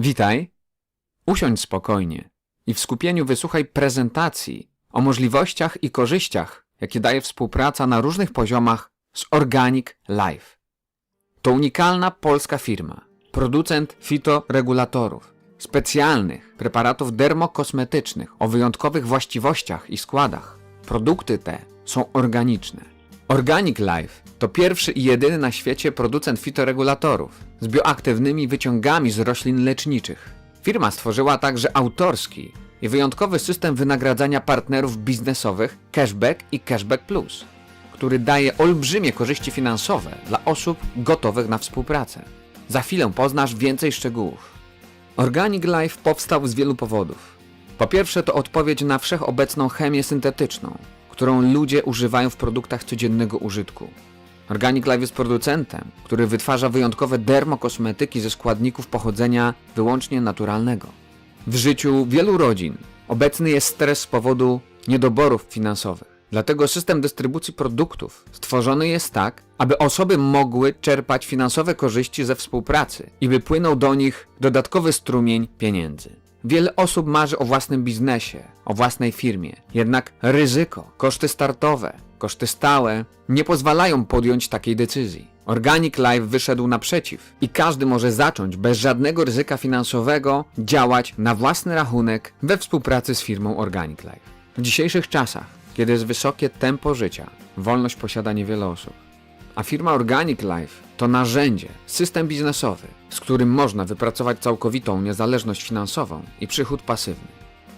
Witaj. Usiądź spokojnie i w skupieniu wysłuchaj prezentacji o możliwościach i korzyściach, jakie daje współpraca na różnych poziomach z Organic Life. To unikalna polska firma, producent fitoregulatorów, specjalnych preparatów dermokosmetycznych o wyjątkowych właściwościach i składach. Produkty te są organiczne. Organic Life to pierwszy i jedyny na świecie producent fitoregulatorów z bioaktywnymi wyciągami z roślin leczniczych. Firma stworzyła także autorski i wyjątkowy system wynagradzania partnerów biznesowych Cashback i Cashback Plus, który daje olbrzymie korzyści finansowe dla osób gotowych na współpracę. Za chwilę poznasz więcej szczegółów. Organic Life powstał z wielu powodów. Po pierwsze, to odpowiedź na wszechobecną chemię syntetyczną, którą ludzie używają w produktach codziennego użytku. Organic Life jest producentem, który wytwarza wyjątkowe dermokosmetyki ze składników pochodzenia wyłącznie naturalnego. W życiu wielu rodzin obecny jest stres z powodu niedoborów finansowych. Dlatego system dystrybucji produktów stworzony jest tak, aby osoby mogły czerpać finansowe korzyści ze współpracy i by płynął do nich dodatkowy strumień pieniędzy. Wiele osób marzy o własnym biznesie, o własnej firmie, jednak ryzyko, koszty startowe, koszty stałe nie pozwalają podjąć takiej decyzji. Organic Life wyszedł naprzeciw i każdy może zacząć bez żadnego ryzyka finansowego działać na własny rachunek we współpracy z firmą Organic Life. W dzisiejszych czasach, kiedy jest wysokie tempo życia, wolność posiada niewiele osób. A firma Organic Life to narzędzie, system biznesowy, z którym można wypracować całkowitą niezależność finansową i przychód pasywny.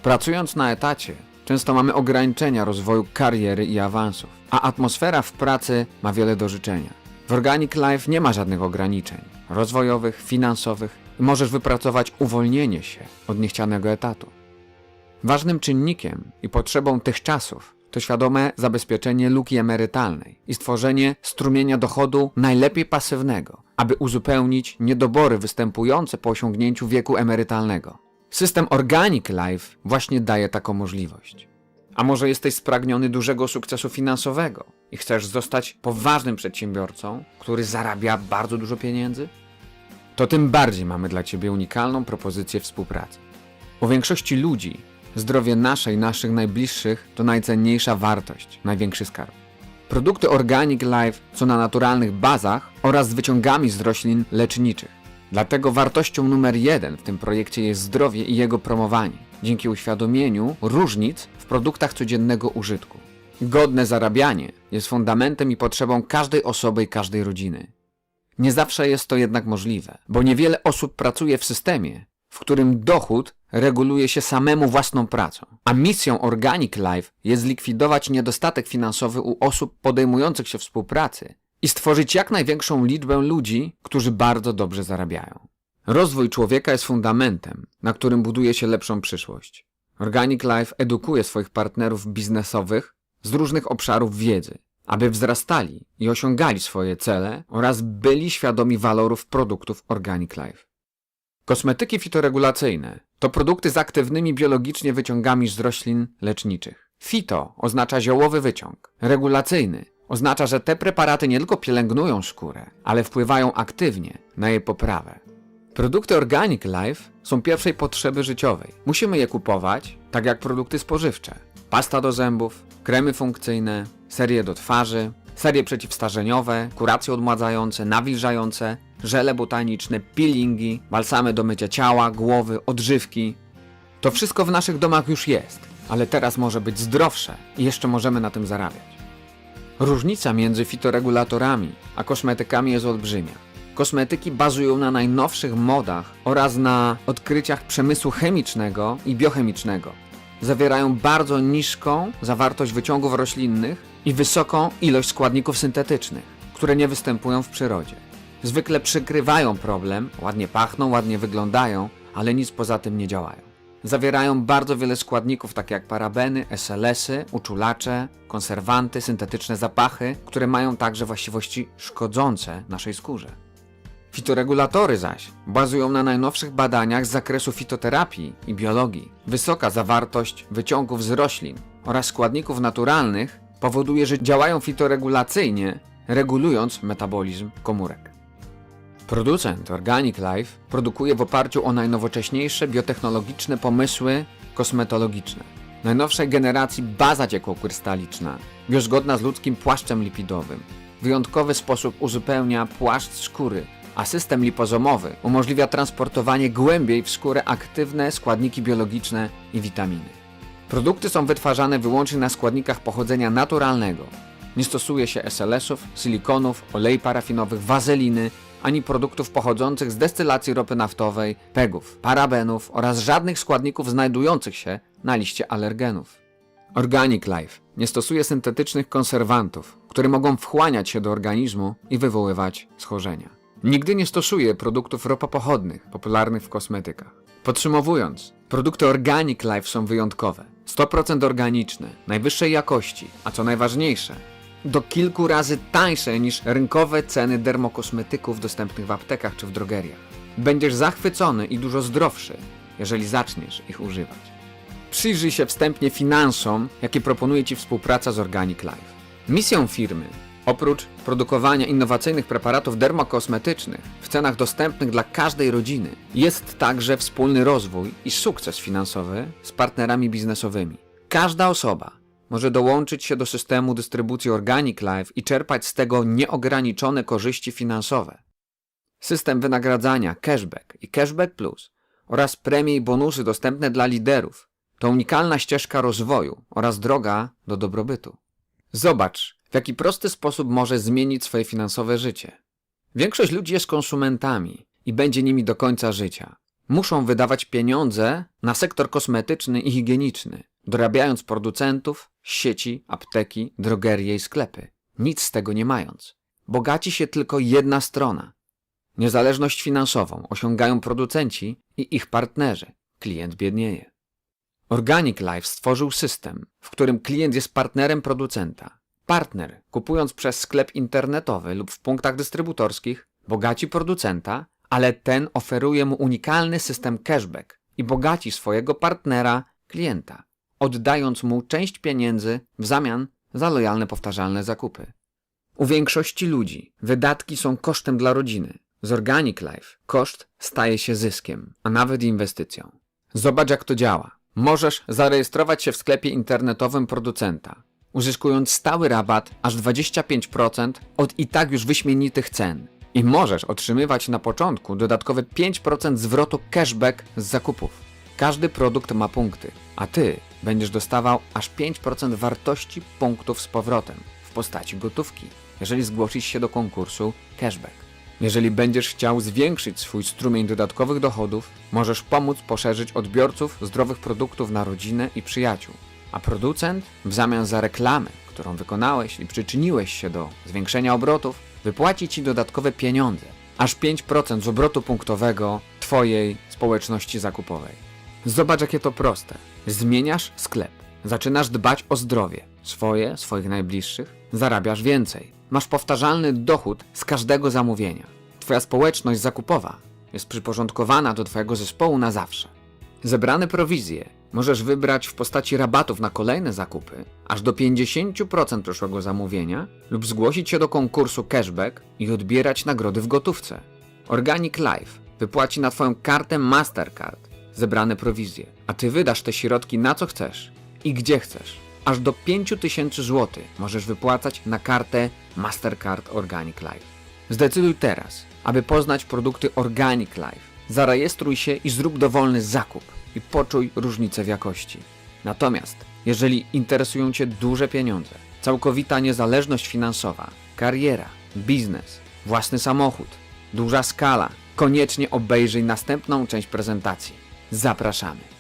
Pracując na etacie, często mamy ograniczenia rozwoju kariery i awansów, a atmosfera w pracy ma wiele do życzenia. W Organic Life nie ma żadnych ograniczeń rozwojowych, finansowych i możesz wypracować uwolnienie się od niechcianego etatu. Ważnym czynnikiem i potrzebą tych czasów to świadome zabezpieczenie luki emerytalnej i stworzenie strumienia dochodu najlepiej pasywnego, aby uzupełnić niedobory występujące po osiągnięciu wieku emerytalnego. System Organic Life właśnie daje taką możliwość. A może jesteś spragniony dużego sukcesu finansowego i chcesz zostać poważnym przedsiębiorcą, który zarabia bardzo dużo pieniędzy? To tym bardziej mamy dla Ciebie unikalną propozycję współpracy. U większości ludzi zdrowie nasze i naszych najbliższych to najcenniejsza wartość, największy skarb. Produkty Organic Life są na naturalnych bazach oraz z wyciągami z roślin leczniczych. Dlatego wartością numer jeden w tym projekcie jest zdrowie i jego promowanie, dzięki uświadomieniu różnic w produktach codziennego użytku. Godne zarabianie jest fundamentem i potrzebą każdej osoby i każdej rodziny. Nie zawsze jest to jednak możliwe, bo niewiele osób pracuje w systemie, w którym dochód reguluje się samemu własną pracą. A misją Organic Life jest zlikwidować niedostatek finansowy u osób podejmujących się współpracy i stworzyć jak największą liczbę ludzi, którzy bardzo dobrze zarabiają. Rozwój człowieka jest fundamentem, na którym buduje się lepszą przyszłość. Organic Life edukuje swoich partnerów biznesowych z różnych obszarów wiedzy, aby wzrastali i osiągali swoje cele oraz byli świadomi walorów produktów Organic Life. Kosmetyki fitoregulacyjne to produkty z aktywnymi biologicznie wyciągami z roślin leczniczych. Fito oznacza ziołowy wyciąg. Regulacyjny oznacza, że te preparaty nie tylko pielęgnują skórę, ale wpływają aktywnie na jej poprawę. Produkty Organic Life są pierwszej potrzeby życiowej. Musimy je kupować, tak jak produkty spożywcze. Pasta do zębów, kremy funkcyjne, serie do twarzy, serie przeciwstarzeniowe, kuracje odmładzające, nawilżające, żele botaniczne, peelingi, balsamy do mycia ciała, głowy, odżywki. To wszystko w naszych domach już jest, ale teraz może być zdrowsze i jeszcze możemy na tym zarabiać. Różnica między fitoregulatorami a kosmetykami jest olbrzymia. Kosmetyki bazują na najnowszych modach oraz na odkryciach przemysłu chemicznego i biochemicznego. Zawierają bardzo niską zawartość wyciągów roślinnych i wysoką ilość składników syntetycznych, które nie występują w przyrodzie. Zwykle przykrywają problem, ładnie pachną, ładnie wyglądają, ale nic poza tym nie działają. Zawierają bardzo wiele składników, takie jak parabeny, SLS-y, uczulacze, konserwanty, syntetyczne zapachy, które mają także właściwości szkodzące naszej skórze. Fitoregulatory zaś bazują na najnowszych badaniach z zakresu fitoterapii i biologii. Wysoka zawartość wyciągów z roślin oraz składników naturalnych powoduje, że działają fitoregulacyjnie, regulując metabolizm komórek. Producent Organic Life produkuje w oparciu o najnowocześniejsze biotechnologiczne pomysły kosmetologiczne. Najnowszej generacji baza ciekłokrystaliczna, biozgodna z ludzkim płaszczem lipidowym. Wyjątkowy sposób uzupełnia płaszcz skóry, a system lipozomowy umożliwia transportowanie głębiej w skórę aktywne składniki biologiczne i witaminy. Produkty są wytwarzane wyłącznie na składnikach pochodzenia naturalnego. Nie stosuje się SLS-ów, silikonów, olei parafinowych, wazeliny, ani produktów pochodzących z destylacji ropy naftowej, pegów, parabenów oraz żadnych składników znajdujących się na liście alergenów. Organic Life nie stosuje syntetycznych konserwantów, które mogą wchłaniać się do organizmu i wywoływać schorzenia. Nigdy nie stosuje produktów ropopochodnych, popularnych w kosmetykach. Podsumowując, produkty Organic Life są wyjątkowe. 100% organiczne, najwyższej jakości, a co najważniejsze, do kilku razy tańsze niż rynkowe ceny dermokosmetyków dostępnych w aptekach czy w drogeriach. Będziesz zachwycony i dużo zdrowszy, jeżeli zaczniesz ich używać. Przyjrzyj się wstępnie finansom, jakie proponuje Ci współpraca z Organic Life. Misją firmy, oprócz produkowania innowacyjnych preparatów dermokosmetycznych w cenach dostępnych dla każdej rodziny, jest także wspólny rozwój i sukces finansowy z partnerami biznesowymi. Każda osoba może dołączyć się do systemu dystrybucji Organic Life i czerpać z tego nieograniczone korzyści finansowe. System wynagradzania Cashback i Cashback Plus oraz premie i bonusy dostępne dla liderów to unikalna ścieżka rozwoju oraz droga do dobrobytu. Zobacz, w jaki prosty sposób możesz zmienić swoje finansowe życie. Większość ludzi jest konsumentami i będzie nimi do końca życia. Muszą wydawać pieniądze na sektor kosmetyczny i higieniczny, dorabiając producentów, sieci, apteki, drogerie i sklepy, nic z tego nie mając. Bogaci się tylko jedna strona. Niezależność finansową osiągają producenci i ich partnerzy. Klient biednieje. Organic Life stworzył system, w którym klient jest partnerem producenta. Partner, kupując przez sklep internetowy lub w punktach dystrybutorskich, bogaci producenta, ale ten oferuje mu unikalny system cashback i bogaci swojego partnera, klienta, oddając mu część pieniędzy w zamian za lojalne powtarzalne zakupy. U większości ludzi wydatki są kosztem dla rodziny. Z Organic Life koszt staje się zyskiem, a nawet inwestycją. Zobacz jak to działa. Możesz zarejestrować się w sklepie internetowym producenta, uzyskując stały rabat aż 25% od i tak już wyśmienitych cen. I możesz otrzymywać na początku dodatkowe 5% zwrotu cashback z zakupów. Każdy produkt ma punkty, a ty będziesz dostawał aż 5% wartości punktów z powrotem w postaci gotówki, jeżeli zgłosisz się do konkursu cashback. Jeżeli będziesz chciał zwiększyć swój strumień dodatkowych dochodów, możesz pomóc poszerzyć odbiorców zdrowych produktów na rodzinę i przyjaciół. A producent, w zamian za reklamę, którą wykonałeś i przyczyniłeś się do zwiększenia obrotów, wypłaci ci dodatkowe pieniądze, aż 5% z obrotu punktowego Twojej społeczności zakupowej. Zobacz, jakie to proste. Zmieniasz sklep, zaczynasz dbać o zdrowie, swoje, swoich najbliższych, zarabiasz więcej. Masz powtarzalny dochód z każdego zamówienia. Twoja społeczność zakupowa jest przyporządkowana do Twojego zespołu na zawsze. Zebrane prowizje możesz wybrać w postaci rabatów na kolejne zakupy, aż do 50% przyszłego zamówienia, lub zgłosić się do konkursu cashback i odbierać nagrody w gotówce. Organic Life wypłaci na Twoją kartę Mastercard zebrane prowizje, a Ty wydasz te środki na co chcesz i gdzie chcesz. Aż do 5000 zł możesz wypłacać na kartę Mastercard Organic Life. Zdecyduj teraz, aby poznać produkty Organic Life. Zarejestruj się i zrób dowolny zakup i poczuj różnicę w jakości. Natomiast, jeżeli interesują Cię duże pieniądze, całkowita niezależność finansowa, kariera, biznes, własny samochód, duża skala, koniecznie obejrzyj następną część prezentacji. Zapraszamy.